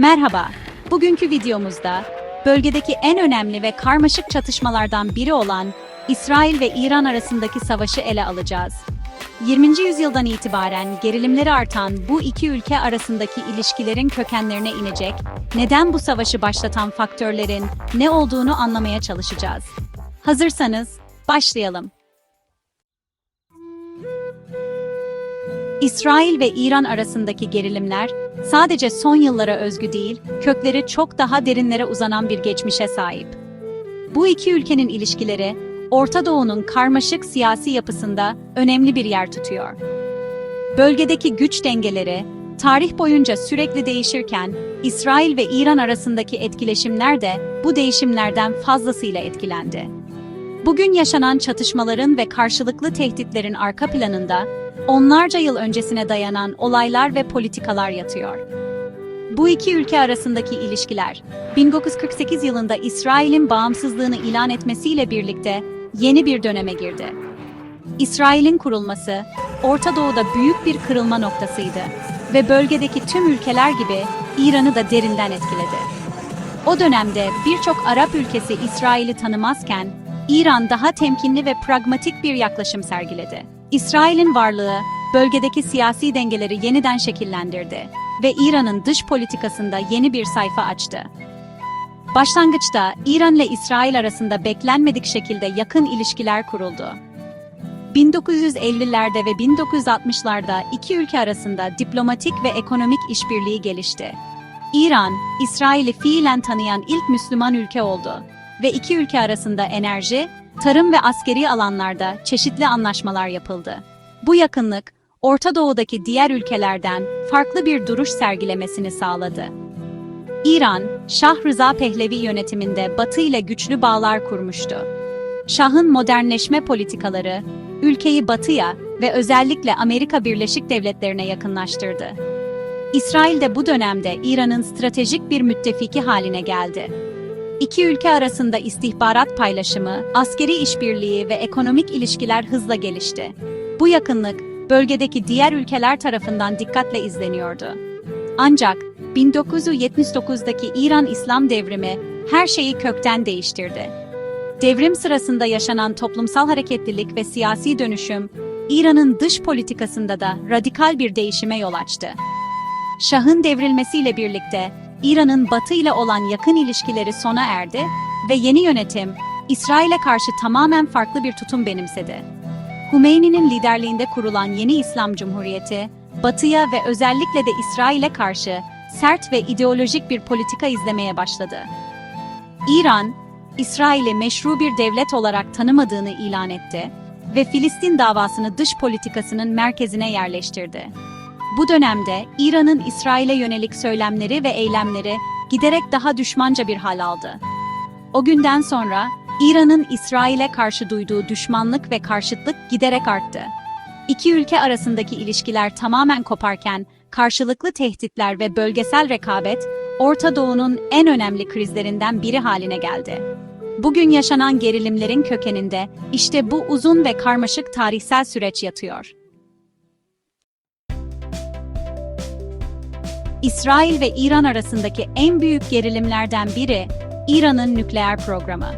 Merhaba. Bugünkü videomuzda bölgedeki en önemli ve karmaşık çatışmalardan biri olan İsrail ve İran arasındaki savaşı ele alacağız. 20. yüzyıldan itibaren gerilimleri artan bu iki ülke arasındaki ilişkilerin kökenlerine inecek, neden bu savaşı başlatan faktörlerin ne olduğunu anlamaya çalışacağız. Hazırsanız başlayalım. İsrail ve İran arasındaki gerilimler sadece son yıllara özgü değil, kökleri çok daha derinlere uzanan bir geçmişe sahip. Bu iki ülkenin ilişkileri, Orta Doğu'nun karmaşık siyasi yapısında önemli bir yer tutuyor. Bölgedeki güç dengeleri, tarih boyunca sürekli değişirken, İsrail ve İran arasındaki etkileşimler de bu değişimlerden fazlasıyla etkilendi. Bugün yaşanan çatışmaların ve karşılıklı tehditlerin arka planında onlarca yıl öncesine dayanan olaylar ve politikalar yatıyor. Bu iki ülke arasındaki ilişkiler, 1948 yılında İsrail'in bağımsızlığını ilan etmesiyle birlikte yeni bir döneme girdi. İsrail'in kurulması, Orta Doğu'da büyük bir kırılma noktasıydı ve bölgedeki tüm ülkeler gibi İran'ı da derinden etkiledi. O dönemde birçok Arap ülkesi İsrail'i tanımazken, İran daha temkinli ve pragmatik bir yaklaşım sergiledi. İsrail'in varlığı, bölgedeki siyasi dengeleri yeniden şekillendirdi ve İran'ın dış politikasında yeni bir sayfa açtı. Başlangıçta İran ile İsrail arasında beklenmedik şekilde yakın ilişkiler kuruldu. 1950'lerde ve 1960'larda iki ülke arasında diplomatik ve ekonomik işbirliği gelişti. İran, İsrail'i fiilen tanıyan ilk Müslüman ülke oldu ve iki ülke arasında enerji, tarım ve askeri alanlarda çeşitli anlaşmalar yapıldı. Bu yakınlık, Orta Doğu'daki diğer ülkelerden farklı bir duruş sergilemesini sağladı. İran, Şah Rıza Pehlevi yönetiminde Batı ile güçlü bağlar kurmuştu. Şah'ın modernleşme politikaları, ülkeyi Batı'ya ve özellikle Amerika Birleşik Devletleri'ne yakınlaştırdı. İsrail de bu dönemde İran'ın stratejik bir müttefiki haline geldi. İki ülke arasında istihbarat paylaşımı, askeri işbirliği ve ekonomik ilişkiler hızla gelişti. Bu yakınlık, bölgedeki diğer ülkeler tarafından dikkatle izleniyordu. Ancak 1979'daki İran İslam devrimi her şeyi kökten değiştirdi. Devrim sırasında yaşanan toplumsal hareketlilik ve siyasi dönüşüm, İran'ın dış politikasında da radikal bir değişime yol açtı. Şah'ın devrilmesiyle birlikte İran'ın Batı ile olan yakın ilişkileri sona erdi ve yeni yönetim İsrail'e karşı tamamen farklı bir tutum benimsedi. Hümeyni'nin liderliğinde kurulan yeni İslam Cumhuriyeti, Batı'ya ve özellikle de İsrail'e karşı sert ve ideolojik bir politika izlemeye başladı. İran, İsrail'i meşru bir devlet olarak tanımadığını ilan etti ve Filistin davasını dış politikasının merkezine yerleştirdi. Bu dönemde İran'ın İsrail'e yönelik söylemleri ve eylemleri giderek daha düşmanca bir hal aldı. O günden sonra İran'ın İsrail'e karşı duyduğu düşmanlık ve karşıtlık giderek arttı. İki ülke arasındaki ilişkiler tamamen koparken karşılıklı tehditler ve bölgesel rekabet Orta Doğu'nun en önemli krizlerinden biri haline geldi. Bugün yaşanan gerilimlerin kökeninde işte bu uzun ve karmaşık tarihsel süreç yatıyor. İsrail ve İran arasındaki en büyük gerilimlerden biri İran'ın nükleer programı.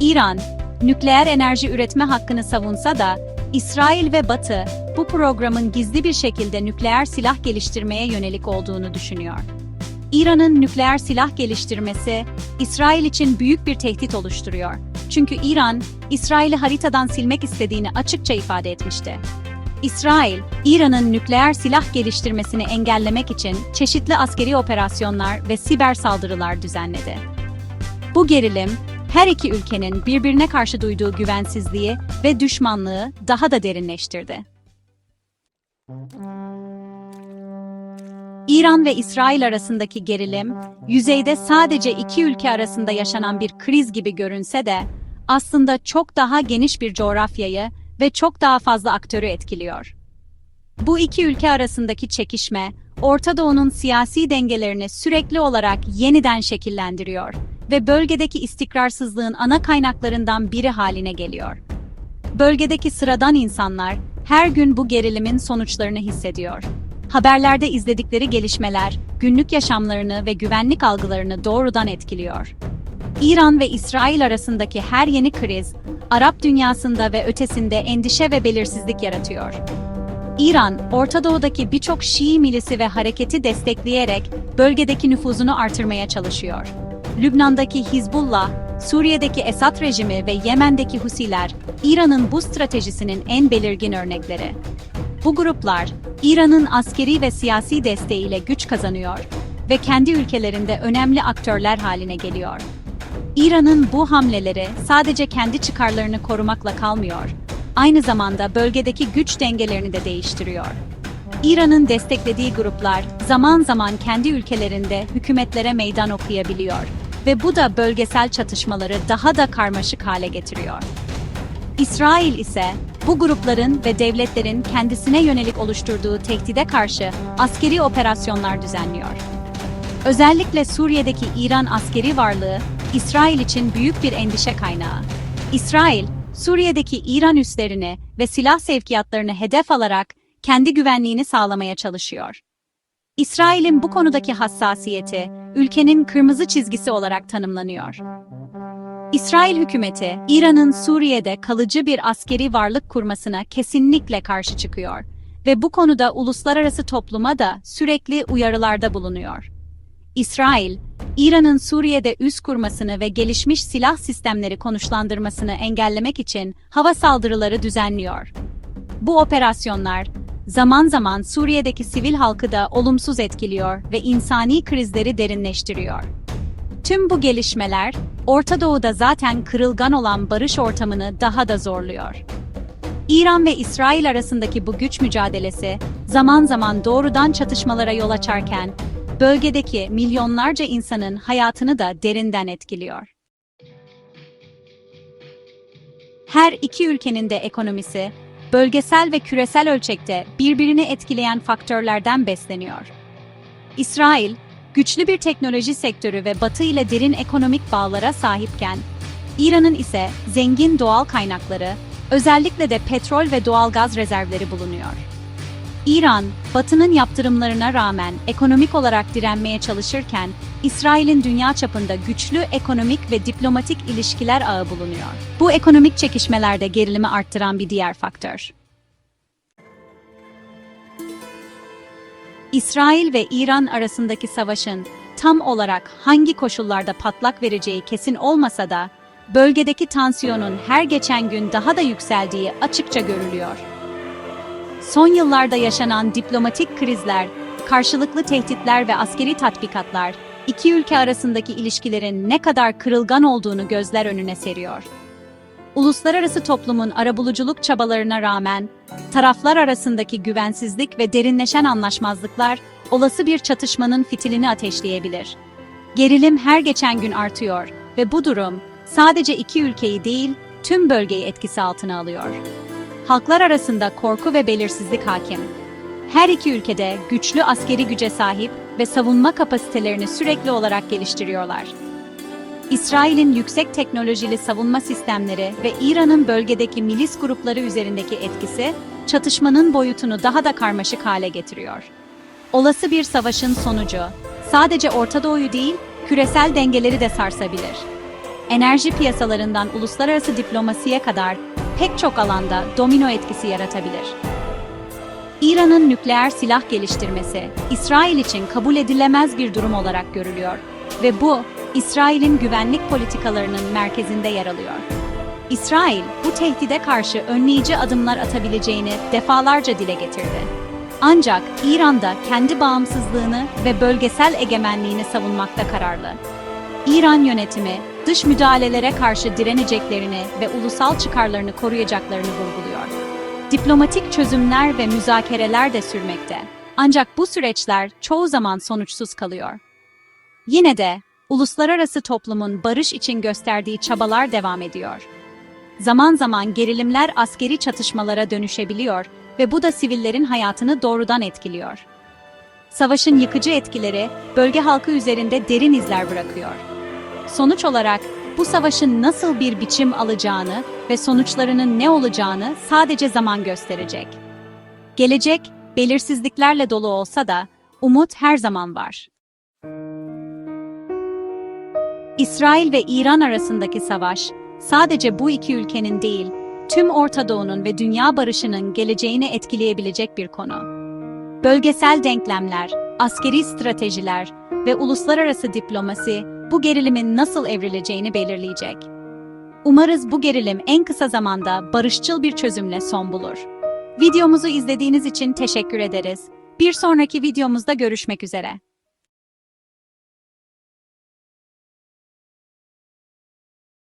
İran, nükleer enerji üretme hakkını savunsa da İsrail ve Batı bu programın gizli bir şekilde nükleer silah geliştirmeye yönelik olduğunu düşünüyor. İran'ın nükleer silah geliştirmesi İsrail için büyük bir tehdit oluşturuyor. Çünkü İran, İsrail'i haritadan silmek istediğini açıkça ifade etmişti. İsrail, İran'ın nükleer silah geliştirmesini engellemek için çeşitli askeri operasyonlar ve siber saldırılar düzenledi. Bu gerilim, her iki ülkenin birbirine karşı duyduğu güvensizliği ve düşmanlığı daha da derinleştirdi. İran ve İsrail arasındaki gerilim, yüzeyde sadece iki ülke arasında yaşanan bir kriz gibi görünse de, aslında çok daha geniş bir coğrafyayı ve çok daha fazla aktörü etkiliyor. Bu iki ülke arasındaki çekişme, Orta Doğu'nun siyasi dengelerini sürekli olarak yeniden şekillendiriyor ve bölgedeki istikrarsızlığın ana kaynaklarından biri haline geliyor. Bölgedeki sıradan insanlar her gün bu gerilimin sonuçlarını hissediyor. haberlerde izledikleri gelişmeler, günlük yaşamlarını ve güvenlik algılarını doğrudan etkiliyor. İran ve İsrail arasındaki her yeni kriz, Arap dünyasında ve ötesinde endişe ve belirsizlik yaratıyor. İran, Orta Doğu'daki birçok Şii milisi ve hareketi destekleyerek bölgedeki nüfuzunu artırmaya çalışıyor. Lübnan'daki Hizbullah, Suriye'deki Esad rejimi ve Yemen'deki Husiler, İran'ın bu stratejisinin en belirgin örnekleri. Bu gruplar, İran'ın askeri ve siyasi desteğiyle güç kazanıyor ve kendi ülkelerinde önemli aktörler haline geliyor. İran'ın bu hamleleri sadece kendi çıkarlarını korumakla kalmıyor, aynı zamanda bölgedeki güç dengelerini de değiştiriyor. İran'ın desteklediği gruplar zaman zaman kendi ülkelerinde hükümetlere meydan okuyabiliyor ve bu da bölgesel çatışmaları daha da karmaşık hale getiriyor. İsrail ise bu grupların ve devletlerin kendisine yönelik oluşturduğu tehdide karşı askeri operasyonlar düzenliyor. Özellikle Suriye'deki İran askeri varlığı İsrail için büyük bir endişe kaynağı. İsrail, Suriye'deki İran üslerini ve silah sevkiyatlarını hedef alarak kendi güvenliğini sağlamaya çalışıyor. İsrail'in bu konudaki hassasiyeti, ülkenin kırmızı çizgisi olarak tanımlanıyor. İsrail hükümeti, İran'ın Suriye'de kalıcı bir askeri varlık kurmasına kesinlikle karşı çıkıyor ve bu konuda uluslararası topluma da sürekli uyarılarda bulunuyor. İsrail, İran'ın Suriye'de üs kurmasını ve gelişmiş silah sistemleri konuşlandırmasını engellemek için hava saldırıları düzenliyor. Bu operasyonlar, zaman zaman Suriye'deki sivil halkı da olumsuz etkiliyor ve insani krizleri derinleştiriyor. Tüm bu gelişmeler, Orta Doğu'da zaten kırılgan olan barış ortamını daha da zorluyor. İran ve İsrail arasındaki bu güç mücadelesi, zaman zaman doğrudan çatışmalara yol açarken, bölgedeki milyonlarca insanın hayatını da derinden etkiliyor. Her iki ülkenin de ekonomisi, bölgesel ve küresel ölçekte birbirini etkileyen faktörlerden besleniyor. İsrail, güçlü bir teknoloji sektörü ve Batı ile derin ekonomik bağlara sahipken, İran'ın ise zengin doğal kaynakları, özellikle de petrol ve doğalgaz rezervleri bulunuyor. İran, Batı'nın yaptırımlarına rağmen ekonomik olarak direnmeye çalışırken, İsrail'in dünya çapında güçlü ekonomik ve diplomatik ilişkiler ağı bulunuyor. Bu ekonomik çekişmelerde gerilimi arttıran bir diğer faktör. İsrail ve İran arasındaki savaşın tam olarak hangi koşullarda patlak vereceği kesin olmasa da, bölgedeki tansiyonun her geçen gün daha da yükseldiği açıkça görülüyor. Son yıllarda yaşanan diplomatik krizler, karşılıklı tehditler ve askeri tatbikatlar, iki ülke arasındaki ilişkilerin ne kadar kırılgan olduğunu gözler önüne seriyor. Uluslararası toplumun arabuluculuk çabalarına rağmen, taraflar arasındaki güvensizlik ve derinleşen anlaşmazlıklar, olası bir çatışmanın fitilini ateşleyebilir. Gerilim her geçen gün artıyor ve bu durum, sadece iki ülkeyi değil, tüm bölgeyi etkisi altına alıyor halklar arasında korku ve belirsizlik hakim. Her iki ülkede güçlü askeri güce sahip ve savunma kapasitelerini sürekli olarak geliştiriyorlar. İsrail'in yüksek teknolojili savunma sistemleri ve İran'ın bölgedeki milis grupları üzerindeki etkisi, çatışmanın boyutunu daha da karmaşık hale getiriyor. Olası bir savaşın sonucu, sadece Orta Doğu'yu değil, küresel dengeleri de sarsabilir. Enerji piyasalarından uluslararası diplomasiye kadar pek çok alanda domino etkisi yaratabilir. İran'ın nükleer silah geliştirmesi, İsrail için kabul edilemez bir durum olarak görülüyor ve bu, İsrail'in güvenlik politikalarının merkezinde yer alıyor. İsrail, bu tehdide karşı önleyici adımlar atabileceğini defalarca dile getirdi. Ancak İran'da kendi bağımsızlığını ve bölgesel egemenliğini savunmakta kararlı. İran yönetimi, dış müdahalelere karşı direneceklerini ve ulusal çıkarlarını koruyacaklarını vurguluyor. Diplomatik çözümler ve müzakereler de sürmekte. Ancak bu süreçler çoğu zaman sonuçsuz kalıyor. Yine de uluslararası toplumun barış için gösterdiği çabalar devam ediyor. Zaman zaman gerilimler askeri çatışmalara dönüşebiliyor ve bu da sivillerin hayatını doğrudan etkiliyor. Savaşın yıkıcı etkileri bölge halkı üzerinde derin izler bırakıyor. Sonuç olarak bu savaşın nasıl bir biçim alacağını ve sonuçlarının ne olacağını sadece zaman gösterecek. Gelecek belirsizliklerle dolu olsa da umut her zaman var. İsrail ve İran arasındaki savaş sadece bu iki ülkenin değil, tüm Orta Doğu'nun ve dünya barışının geleceğini etkileyebilecek bir konu. Bölgesel denklemler, askeri stratejiler ve uluslararası diplomasi bu gerilimin nasıl evrileceğini belirleyecek. Umarız bu gerilim en kısa zamanda barışçıl bir çözümle son bulur. Videomuzu izlediğiniz için teşekkür ederiz. Bir sonraki videomuzda görüşmek üzere.